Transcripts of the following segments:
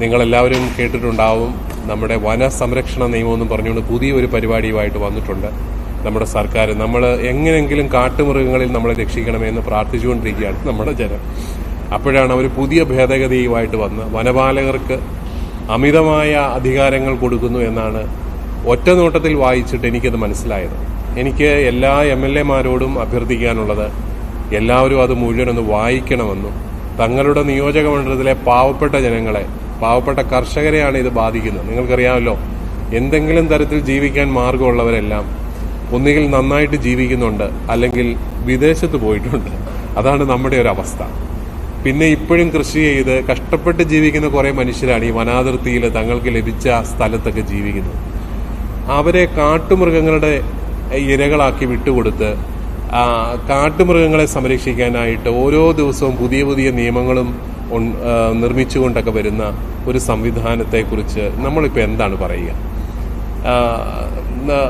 നിങ്ങളെല്ലാവരും കേട്ടിട്ടുണ്ടാവും. നമ്മുടെ വനസംരക്ഷണ നിയമം എന്ന് പറഞ്ഞുകൊണ്ട് പുതിയൊരു പരിപാടിയുമായിട്ട് വന്നിട്ടുണ്ട്. നമ്മുടെ സർക്കാർ നമ്മൾ എങ്ങനെയെങ്കിലും കാട്ടുമൃഗങ്ങളിൽ നമ്മളെ രക്ഷിക്കണമെന്ന് പ്രാർത്ഥിച്ചുകൊണ്ടിരിക്കുകയാണ് നമ്മുടെ ജനം. അപ്പോഴാണ് അവർ പുതിയ ഭേദഗതിയുമായിട്ട് വന്ന് വനപാലകർക്ക് അമിതമായ അധികാരങ്ങൾ കൊടുക്കുന്നു എന്നാണ് ഒറ്റ നോട്ടത്തിൽ വായിച്ചിട്ട് എനിക്കത് മനസ്സിലായത്. എനിക്ക് എല്ലാ എം എൽ എമാരോടും അഭ്യർത്ഥിക്കാനുള്ളത് എല്ലാവരും അത് മുഴുവനൊന്ന് വായിക്കണമെന്നും തങ്ങളുടെ നിയോജക മണ്ഡലത്തിലെ പാവപ്പെട്ട ജനങ്ങളെ പാവപ്പെട്ട കർഷകരെയാണ് ഇത് ബാധിക്കുന്നത്. നിങ്ങൾക്കറിയാമല്ലോ എന്തെങ്കിലും തരത്തിൽ ജീവിക്കാൻ മാർഗമുള്ളവരെല്ലാം ഒന്നുകിൽ നന്നായിട്ട് ജീവിക്കുന്നുണ്ട് അല്ലെങ്കിൽ വിദേശത്ത് പോയിട്ടുണ്ട്. അതാണ് നമ്മുടെ ഒരു അവസ്ഥ. പിന്നെ ഇപ്പോഴും കൃഷി ചെയ്ത് കഷ്ടപ്പെട്ട് ജീവിക്കുന്ന കുറേ മനുഷ്യരാണ് ഈ വനാതിർത്തിയിൽ തങ്ങൾക്ക് ലഭിച്ച സ്ഥലത്തൊക്കെ ജീവിക്കുന്നത് അവരെ കാട്ടുമൃഗങ്ങളുടെ ഇരകളാക്കി വിട്ടുകൊടുത്ത് കാട്ടുമൃഗങ്ങളെ സംരക്ഷിക്കാനായിട്ട് ഓരോ ദിവസവും പുതിയ പുതിയ നിയമങ്ങളും നിർമ്മിച്ചുകൊണ്ടൊക്കെ വരുന്ന ഒരു സംവിധാനത്തെക്കുറിച്ച് നമ്മളിപ്പോൾ എന്താണ് പറയുക?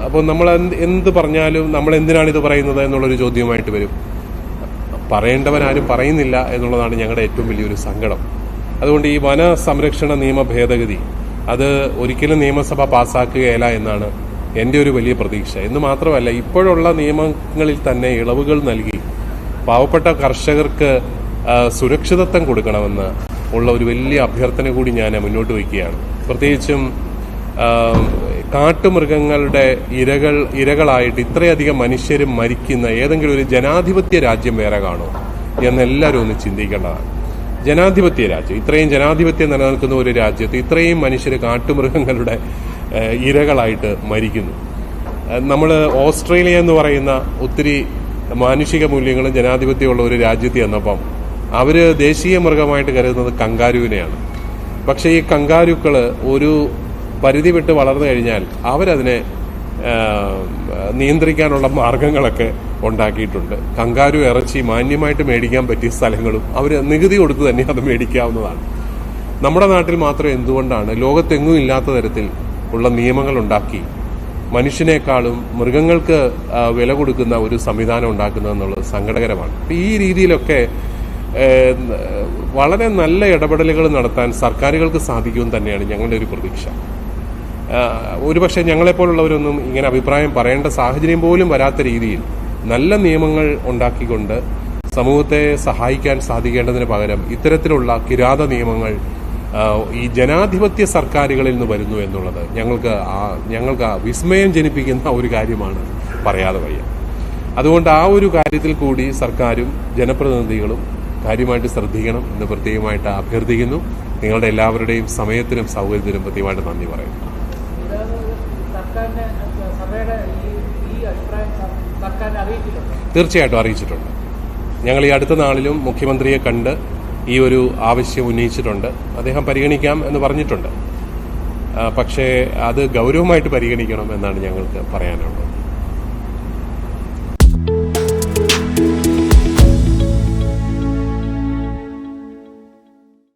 അപ്പോൾ നമ്മൾ എന്ത് പറഞ്ഞാലും നമ്മൾ എന്തിനാണ് ഇത് പറയുന്നത് എന്നുള്ളൊരു ചോദ്യമായിട്ട് വരും. പറയേണ്ടവരാരും പറയുന്നില്ല എന്നുള്ളതാണ് ഞങ്ങളുടെ ഏറ്റവും വലിയൊരു സങ്കടം. അതുകൊണ്ട് ഈ വന സംരക്ഷണ നിയമ ഭേദഗതി അത് ഒരിക്കലും നിയമസഭ പാസ്സാക്കുകയില്ല എന്നാണ് എന്റെ ഒരു വലിയ പ്രതീക്ഷ. എന്ന് മാത്രമല്ല ഇപ്പോഴുള്ള നിയമങ്ങളിൽ തന്നെ ഇളവുകൾ നൽകി പാവപ്പെട്ട കർഷകർക്ക് സുരക്ഷിതത്വം കൊടുക്കണമെന്ന് ഉള്ള ഒരു വലിയ അഭ്യർത്ഥന കൂടി ഞാൻ മുന്നോട്ട് വയ്ക്കുകയാണ്. പ്രത്യേകിച്ചും കാട്ടുമൃഗങ്ങളുടെ ഇരകൾ ഇരകളായിട്ട് ഇത്രയധികം മനുഷ്യരും മരിക്കുന്ന ഏതെങ്കിലും ഒരു ജനാധിപത്യ രാജ്യം വേറെ കാണോ എന്നെല്ലാവരും ഒന്ന് ചിന്തിക്കേണ്ടതാണ്. ജനാധിപത്യ രാജ്യം ഇത്രയും ജനാധിപത്യം നിലനിൽക്കുന്ന ഒരു രാജ്യത്ത് ഇത്രയും മനുഷ്യർ കാട്ടുമൃഗങ്ങളുടെ ഇരകളായിട്ട് മരിക്കുന്നു. നമ്മൾ ഓസ്ട്രേലിയ എന്ന് പറയുന്ന ഒത്തിരി മാനുഷിക മൂല്യങ്ങളും ജനാധിപത്യമുള്ള ഒരു രാജ്യത്ത് ചെന്നപ്പം അവർ ദേശീയ മൃഗമായിട്ട് കരുതുന്നത് കങ്കാരുവിനെയാണ്. പക്ഷേ ഈ കങ്കാരുക്കൾ ഒരു പരിധി വിട്ട് വളർന്നു കഴിഞ്ഞാൽ അവരതിനെ നിയന്ത്രിക്കാനുള്ള മാർഗങ്ങളൊക്കെ ഉണ്ടാക്കിയിട്ടുണ്ട്. കങ്കാരു ഇറച്ചി മാന്യമായിട്ട് മേടിക്കാൻ പറ്റിയ സ്ഥലങ്ങളും അവർ നികുതി കൊടുത്ത് തന്നെ അത് മേടിക്കാവുന്നതാണ്. നമ്മുടെ നാട്ടിൽ മാത്രം എന്തുകൊണ്ടാണ് ലോകത്തെങ്ങും ഇല്ലാത്ത തരത്തിൽ ഉള്ള നിയമങ്ങൾ ഉണ്ടാക്കി മനുഷ്യനേക്കാളും മൃഗങ്ങൾക്ക് വില കൊടുക്കുന്ന ഒരു സംവിധാനം ഉണ്ടാക്കുന്നതെന്നുള്ളത് സങ്കടകരമാണ്. ഈ രീതിയിലൊക്കെ വളരെ നല്ല ഇടപെടലുകൾ നടത്താൻ സർക്കാരുകൾക്ക് സാധിക്കുമെന്ന് തന്നെയാണ് ഞങ്ങളുടെ ഒരു പ്രതീക്ഷ. ഒരുപക്ഷെ ഞങ്ങളെപ്പോലുള്ളവരൊന്നും ഇങ്ങനെ അഭിപ്രായം പറയേണ്ട സാഹചര്യം പോലും വരാത്ത രീതിയിൽ നല്ല നിയമങ്ങൾ ഉണ്ടാക്കിക്കൊണ്ട് സമൂഹത്തെ സഹായിക്കാൻ സാധിക്കേണ്ടതിന് പകരം ഇത്തരത്തിലുള്ള കിരാത നിയമങ്ങൾ ഈ ജനാധിപത്യ സർക്കാരുകളിൽ നിന്ന് വരുന്നു എന്നുള്ളത് ഞങ്ങൾക്ക് ഞങ്ങൾക്ക് വിസ്മയം ജനിപ്പിക്കുന്ന ഒരു കാര്യമാണ് പറയാതെ വയ്യ. അതുകൊണ്ട് ആ ഒരു കാര്യത്തിൽ കൂടി സർക്കാരും ജനപ്രതിനിധികളും കാര്യമായിട്ട് ശ്രദ്ധിക്കണം എന്ന് പ്രത്യേകമായിട്ട് അഭ്യർത്ഥിക്കുന്നു. നിങ്ങളുടെ എല്ലാവരുടെയും സമയത്തിനും സൗകര്യത്തിനും പ്രത്യേകമായിട്ട് നന്ദി പറയുന്നു. തീർച്ചയായിട്ടും അറിയിച്ചിട്ടുണ്ട്. ഞങ്ങൾ ഈ അടുത്ത നാളിലും മുഖ്യമന്ത്രിയെ കണ്ട് ഈ ഒരു ആവശ്യം ഉന്നയിച്ചിട്ടുണ്ട്. അദ്ദേഹം പരിഗണിക്കാം എന്ന് പറഞ്ഞിട്ടുണ്ട്. പക്ഷേ അത് ഗൗരവമായിട്ട് പരിഗണിക്കണം എന്നാണ് ഞങ്ങൾക്ക് പറയാനുള്ളത്.